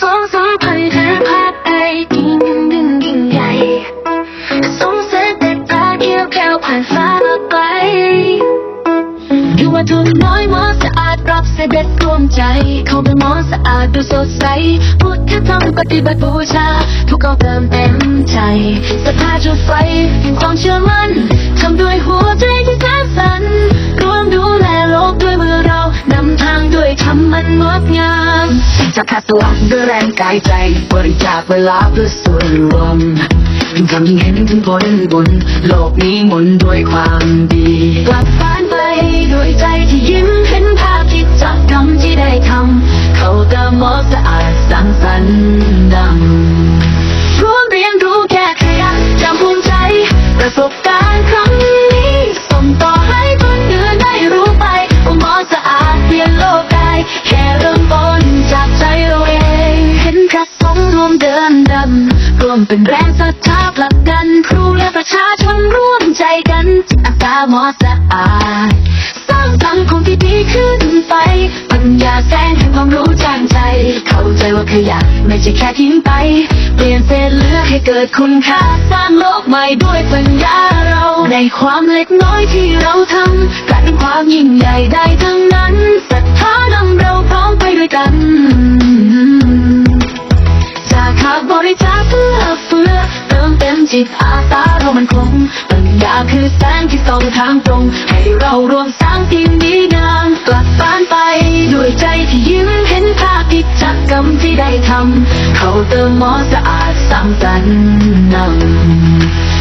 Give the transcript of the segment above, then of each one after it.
สองสามพันคือภาไอ้ยิ่งดึงยิ่งใหญ่สองแสงแต่ตาเขียวแก้วผ่านฟ้ามาไกลดูว่าทุนน้อยมอสะอาดรับเสด็จรวมใจ เขาเป็นมอสะอาดดูสดใสพุทธธรรมปฏิบัติบูชา ทุกเขาเติมเต็มใจศรัทธาจุดไฟแห่งความเชื่อมั่น จะคัดตัวด้วยแรงกายใจบริจาคเวลาเพื่อส่วนรวมเป็นคำยิ่งเห็นถึงผลบุญโลกนี้หมุนด้วยความดีกลับบ้านไปด้วยใจที่ยิ้มเห็นภาพกิจกรรมที่ได้ทำเขาเติมหมอสะอาดสร้างสรรค์ดังร่วมเรียนรู้แก้ขยะจำภูมิใจประสบ เป็นแรงศรัทธาผลักดันครูและประชาชนร่วมใจกันจิตอาสาหมอสะอาดสร้างสังคมที่ดีขึ้นไป ปัญญาแสงแห่งความรู้จ้งใจ เข้าใจว่าขยะไม่ใช่แค่ทิ้งไป เปลี่ยนเศษเลือให้เกิดคุณค่า สร้างโลกใหม่ด้วยปัญญาเรา ในความเล็กน้อยที่เราทำกลายเป็นความยิ่งใหญ่ได้ทั้งนั้น หากบริจาคเพื่อเฟือเติมเต็มจิตอาสาเรามันคงปัญญาคือแสงที่ส่องทางตรง ให้เรารวมสร้างทีมดีงามกลับบ้านไป ด้วยใจที่ยิ้มเห็นภาพกิจกรรมที่ได้ทำเขาเติมหมอสะอาดสร้างสรรค์นำ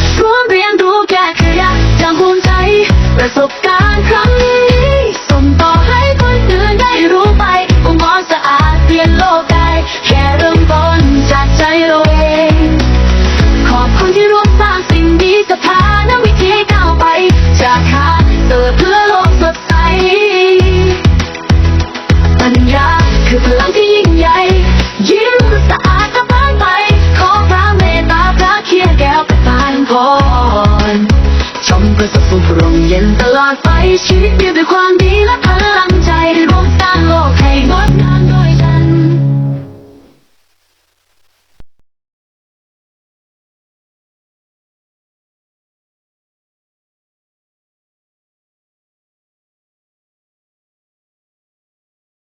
คือพลังที่ยิ่งใหญ่ ยิ้มสะอาดสะพานไป ขอพระเมตตาพระเคียแก้วประทานพรชมประสบสุขร่มเย็นตลอดไปชีวิตเปี่ยนด้วยความดีและพลังใจร่วมสร้างโลก